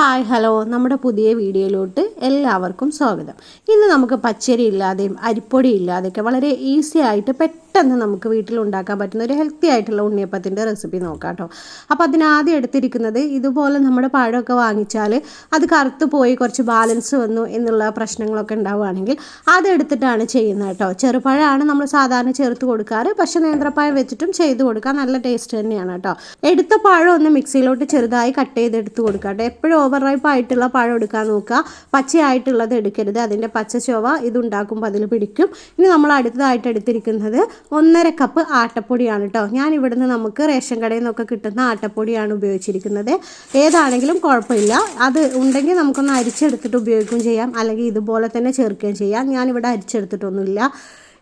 Hi hello. നമ്മുടെ പുതിയ വീഡിയോയിലോട്ട് എല്ലാവർക്കും സ്വാഗതം. ഇന്ന് നമുക്ക് പച്ചരി ഇല്ലാതെയും അരിപ്പൊടി ഇല്ലാതെയൊക്കെ വളരെ ഈസി ആയിട്ട് പെട്ടെന്ന് നമുക്ക് വീട്ടിൽ ഉണ്ടാക്കാൻ പറ്റുന്ന ഒരു ഹെൽത്തി ആയിട്ടുള്ള ഉണ്ണിയപ്പത്തിന്റെ റെസിപ്പി നോക്കാം കേട്ടോ അപ്പോൾ അതിനാദ്യം എടുത്തിരിക്കുന്നത് ഇതുപോലെ നമ്മുടെ പഴമൊക്കെ വാങ്ങിച്ചാൽ അത് കറുത്ത് പോയി കുറച്ച് ബാലൻസ് വന്നു എന്നുള്ള പ്രശ്നങ്ങളൊക്കെ ഉണ്ടാവുകയാണെങ്കിൽ അതെടുത്തിട്ടാണ് ചെയ്യുന്നത് കേട്ടോ ചെറുപഴമാണ് നമ്മൾ സാധാരണ ചേർത്ത് കൊടുക്കാറ്. പക്ഷേ നേന്ത്രപ്പഴം വെച്ചിട്ടും ചെയ്ത് കൊടുക്കാൻ നല്ല ടേസ്റ്റ് തന്നെയാണ് കേട്ടോ എടുത്ത പഴം ഒന്ന് മിക്സിയിലോട്ട് ചെറുതായി കട്ട് ചെയ്തെടുത്ത് കൊടുക്കാം കേട്ടോ എപ്പോഴും ഓവർ റൈപ്പ് ആയിട്ടുള്ള പഴം എടുക്കാൻ നോക്കുക. പച്ചയായിട്ടുള്ളത് എടുക്കരുത്. അതിന്റെ പച്ച ചൊവ ഇതുണ്ടാക്കുമ്പോൾ അതിൽ പിടിക്കും. ഇനി നമ്മൾ അടുത്തതായിട്ട് എടുത്തിരിക്കുന്നത് ഒന്നര കപ്പ് ആട്ടപ്പൊടിയാണ് കേട്ടോ ഞാൻ ഇവിടുന്ന് നമുക്ക് റേഷൻ കടയിൽ നിന്നൊക്കെ കിട്ടുന്ന ആട്ടപ്പൊടിയാണ് ഉപയോഗിച്ചിരിക്കുന്നത്. ഏതാണെങ്കിലും കുഴപ്പമില്ല. അത് ഉണ്ടെങ്കിൽ നമുക്കൊന്ന് അരിച്ചെടുത്തിട്ട് ഉപയോഗിക്കുകയും ചെയ്യാം. അല്ലെങ്കിൽ ഇതുപോലെ തന്നെ ചേർക്കുകയും ചെയ്യാം. ഞാനിവിടെ അരിച്ചെടുത്തിട്ടൊന്നുമില്ല.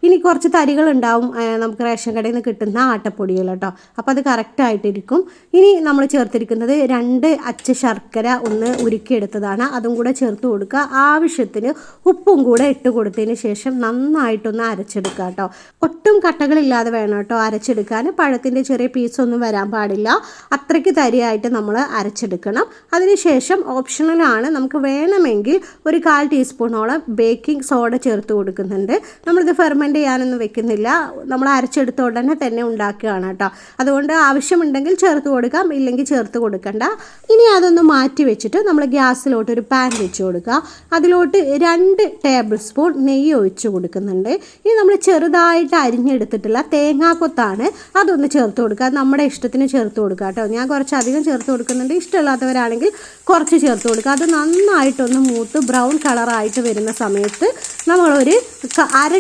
ഇനി കുറച്ച് തരികൾ ഉണ്ടാവും നമുക്ക് റേഷൻ കടയിൽ നിന്ന് കിട്ടുന്ന ആട്ടപ്പൊടികൾ കേട്ടോ. അപ്പോൾ അത് കറക്റ്റായിട്ടിരിക്കും ഇനി നമ്മൾ ചേർത്തിരിക്കുന്നത് രണ്ട് അച്ച ശർക്കര ഒന്ന് ഉരുക്കിയെടുത്തതാണ്. അതും കൂടെ ചേർത്ത് കൊടുക്കുക. ആവശ്യത്തിന് ഉപ്പും കൂടെ ഇട്ട് കൊടുത്തതിന് ശേഷം നന്നായിട്ടൊന്ന് അരച്ചെടുക്കുക കേട്ടോ. ഒട്ടും കട്ടകളില്ലാതെ വേണം കേട്ടോ അരച്ചെടുക്കാൻ. പഴത്തിന്റെ ചെറിയ പീസൊന്നും വരാൻ പാടില്ല. അത്രയ്ക്ക് തരിയായിട്ട് നമ്മൾ അരച്ചെടുക്കണം. അതിനുശേഷം ഓപ്ഷണലാണ് നമുക്ക് വേണമെങ്കിൽ ഒരു കാൽ ടീസ്പൂണോളം ബേക്കിംഗ് സോഡ ചേർത്ത് കൊടുക്കുന്നുണ്ട്. നമ്മളിത് ഫെർമെന്റ് ചെയ്യാനൊന്നും വെക്കുന്നില്ല. നമ്മൾ അരച്ചെടുത്ത ഉടനെ തന്നെ ഉണ്ടാക്കുകയാണ് കേട്ടോ. അതുകൊണ്ട് ആവശ്യമുണ്ടെങ്കിൽ ചേർത്ത് കൊടുക്കാം ഇല്ലെങ്കിൽ ചേർത്ത് കൊടുക്കണ്ട. ഇനി അതൊന്ന് മാറ്റി വെച്ചിട്ട് നമ്മൾ ഗ്യാസിലോട്ട് ഒരു പാൻ വെച്ച് കൊടുക്കുക. അതിലോട്ട് രണ്ട് ടേബിൾ സ്പൂൺ നെയ്യ് ഒഴിച്ച് കൊടുക്കുന്നുണ്ട്. ഇനി നമ്മൾ ചെറുതായിട്ട് അരിഞ്ഞെടുത്തിട്ടുള്ള തേങ്ങാക്കൊത്താണ് അതൊന്ന് ചേർത്ത് കൊടുക്കുക. നമ്മുടെ ഇഷ്ടത്തിന് ചേർത്ത് കൊടുക്കുക കേട്ടോ. ഞാൻ കുറച്ച് അധികം ചേർത്ത് കൊടുക്കുന്നുണ്ട്. ഇഷ്ടമില്ലാത്തവരാണെങ്കിൽ കുറച്ച് ചേർത്ത് കൊടുക്കുക. അത് നന്നായിട്ടൊന്ന് മൂത്ത് ബ്രൗൺ കളറായിട്ട് വരുന്ന സമയത്ത് നമ്മളൊരു അര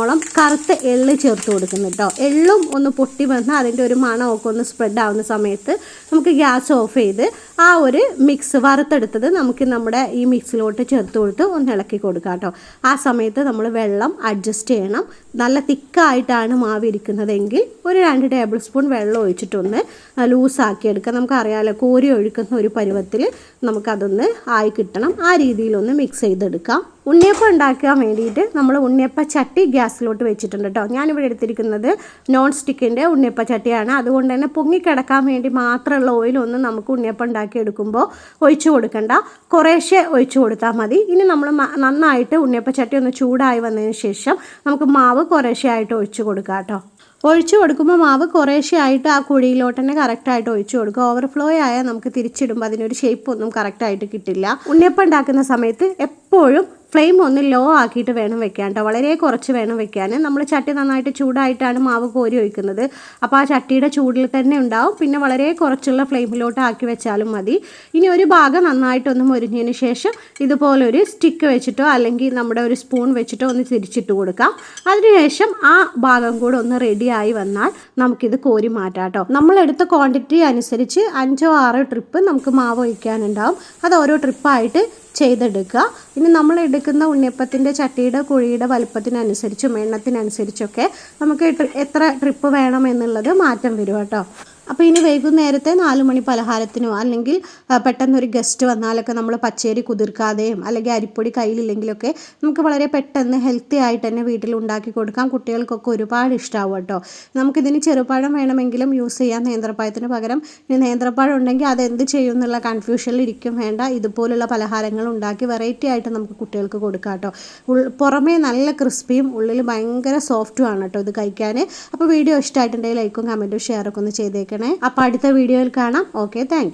ടീസ്പൂണോളം കറുത്ത എള്ള് ചേർത്ത് കൊടുക്കുന്നു കേട്ടോ. എള്ളും ഒന്ന് പൊട്ടി വന്ന് അതിന്റെ ഒരു മണമൊക്കെ ഒന്ന് സ്പ്രെഡ് ആവുന്ന സമയത്ത് നമുക്ക് ഗ്യാസ് ഓഫ് ചെയ്ത് ആ ഒരു മിക്സ് വറുത്തെടുത്തത് നമുക്ക് നമ്മുടെ ഈ മിക്സിലോട്ട് ചേർത്ത് കൊടുത്ത് ഒന്ന് ഇളക്കി കൊടുക്കാം കേട്ടോ. ആ സമയത്ത് നമ്മൾ വെള്ളം അഡ്ജസ്റ്റ് ചെയ്യണം. നല്ല തിക്കായിട്ടാണ് മാവ് ഇരിക്കുന്നതെങ്കിൽ ഒരു രണ്ട് ടേബിൾ സ്പൂൺ വെള്ളം ഒഴിച്ചിട്ടൊന്ന് ലൂസാക്കി എടുക്കുക നമുക്കറിയാമല്ലോ കോരി ഒഴുക്കുന്ന ഒരു പരുവത്തിൽ നമുക്കതൊന്ന് ആയി കിട്ടണം. ആ രീതിയിലൊന്ന് മിക്സ് ചെയ്തെടുക്കാം. ഉണ്ണിയപ്പം ഉണ്ടാക്കാൻ വേണ്ടിയിട്ട് നമ്മൾ ഉണ്ണിയപ്പ ചട്ടി ഗ്യാസിലോട്ട് വെച്ചിട്ടുണ്ട് കേട്ടോ. ഞാനിവിടെ എടുത്തിരിക്കുന്നത് നോൺ സ്റ്റിക്കിന്റെ ഉണ്ണിയപ്പ ചട്ടിയാണ്. അതുകൊണ്ട് തന്നെ പൊങ്ങിക്കിടക്കാൻ വേണ്ടി മാത്രമുള്ള ഓയിലൊന്നും നമുക്ക് ഉണ്ണിയപ്പം ഉണ്ടാക്കി എടുക്കുമ്പോൾ ഒഴിച്ചു കൊടുക്കണ്ട. കുറേശ്ശെ ഒഴിച്ചു കൊടുത്താൽ മതി. ഇനി നമ്മൾ നന്നായിട്ട് ഉണ്ണിയപ്പ ചട്ടി ഒന്ന് ചൂടായി വന്നതിന് ശേഷം നമുക്ക് മാവ് കുറേശ്ശെ ആയിട്ട് ഒഴിച്ചു കൊടുക്കാം കേട്ടോ. ഒഴിച്ചു കൊടുക്കുമ്പോൾ മാവ് കുറേശ്ശെ ആയിട്ട് ആ കുഴിയിലോട്ട് തന്നെ കറക്റ്റായിട്ട് ഒഴിച്ചു കൊടുക്കുക. ഓവർഫ്ലോ ആയാൽ നമുക്ക് തിരിച്ചിടുമ്പോൾ അതിനൊരു ഷേപ്പ് ഒന്നും കറക്റ്റായിട്ട് കിട്ടില്ല. ഉണ്ണിയപ്പം ഉണ്ടാക്കുന്ന സമയത്ത് എപ്പോഴും ഫ്ലെയിം ഒന്ന് ലോ ആക്കിയിട്ട് വേണം വെക്കാൻ കേട്ടോ വളരെ കുറച്ച് വേണം വെക്കാൻ നമ്മൾ ചട്ടി നന്നായിട്ട് ചൂടായിട്ടാണ് മാവ് കോരി ഒഴിക്കുന്നത്. അപ്പോൾ ആ ചട്ടിയുടെ ചൂടിൽ തന്നെ ഉണ്ടാവും. പിന്നെ വളരെ കുറച്ചുള്ള ഫ്ലെയിമിലോട്ട് ആക്കി വെച്ചാലും മതി. ഇനി ഒരു ഭാഗം നന്നായിട്ടൊന്ന് മുരിഞ്ഞതിന് ശേഷം ഇതുപോലൊരു സ്റ്റിക്ക് വെച്ചിട്ടോ അല്ലെങ്കിൽ നമ്മുടെ ഒരു സ്പൂൺ വെച്ചിട്ടോ ഒന്ന് തിരിച്ചിട്ട് കൊടുക്കാം. അതിനുശേഷം ആ ഭാഗം കൂടെ ഒന്ന് റെഡിയായി വന്നാൽ നമുക്കിത് കോരി മാറ്റാം കേട്ടോ നമ്മളെടുത്ത ക്വാണ്ടിറ്റി അനുസരിച്ച് അഞ്ചോ ആറോ ട്രിപ്പ് നമുക്ക് മാവ് ഒഴിക്കാനുണ്ടാവും. അത് ഓരോ ട്രിപ്പായിട്ട് ചെയ്തെടുക്കുക. ഇനി നമ്മൾ എടുക്കുന്ന ഉണ്ണിയപ്പത്തിന്റെ ചട്ടിയുടെ കുഴിയുടെ വലുപ്പത്തിനനുസരിച്ചും എണ്ണത്തിനനുസരിച്ചൊക്കെ നമുക്ക് എത്ര ട്രിപ്പ് വേണം എന്നുള്ളത് മാറ്റം വരും കേട്ടോ. അപ്പോൾ ഇനി വൈകുന്നേരത്തെ നാല് മണി പലഹാരത്തിനോ അല്ലെങ്കിൽ പെട്ടെന്നൊരു ഗസ്റ്റ് വന്നാലൊക്കെ നമ്മൾ പച്ചരി കുതിർക്കാതെയും അല്ലെങ്കിൽ അരിപ്പൊടി കയ്യിലില്ലെങ്കിലൊക്കെ നമുക്ക് വളരെ പെട്ടെന്ന് ഹെൽത്തി ആയിട്ട് തന്നെ വീട്ടിൽ ഉണ്ടാക്കി കൊടുക്കാം. കുട്ടികൾക്കൊക്കെ ഒരുപാട് ഇഷ്ടമാവും കേട്ടോ. നമുക്കിതിന് ചെറുപഴം വേണമെങ്കിലും യൂസ് ചെയ്യാം. നേന്ത്രപ്പഴത്തിന് പകരം ഇനി നേന്ത്രപ്പഴം ഉണ്ടെങ്കിൽ അത് എന്ത് ചെയ്യും എന്നുള്ള കൺഫ്യൂഷനിൽ ഇരിക്കും. വേണ്ട ഇതുപോലുള്ള പലഹാരങ്ങൾ ഉണ്ടാക്കി വെറൈറ്റി ആയിട്ട് നമുക്ക് കുട്ടികൾക്ക് കൊടുക്കാം കേട്ടോ. പുറമേ നല്ല ക്രിസ്പിയും ഉള്ളിൽ ഭയങ്കര സോഫ്റ്റുമാണ് കേട്ടോ ഇത് കഴിക്കാൻ. അപ്പോൾ വീഡിയോ ഇഷ്ടമായിട്ടുണ്ടെങ്കിൽ ലൈക്കും കമന്റും ഷെയറൊക്കെ ഒന്ന് ചെയ്തേക്കണം അപ്പോൾ അടുത്ത വീഡിയോയിൽ കാണാം. Okay thank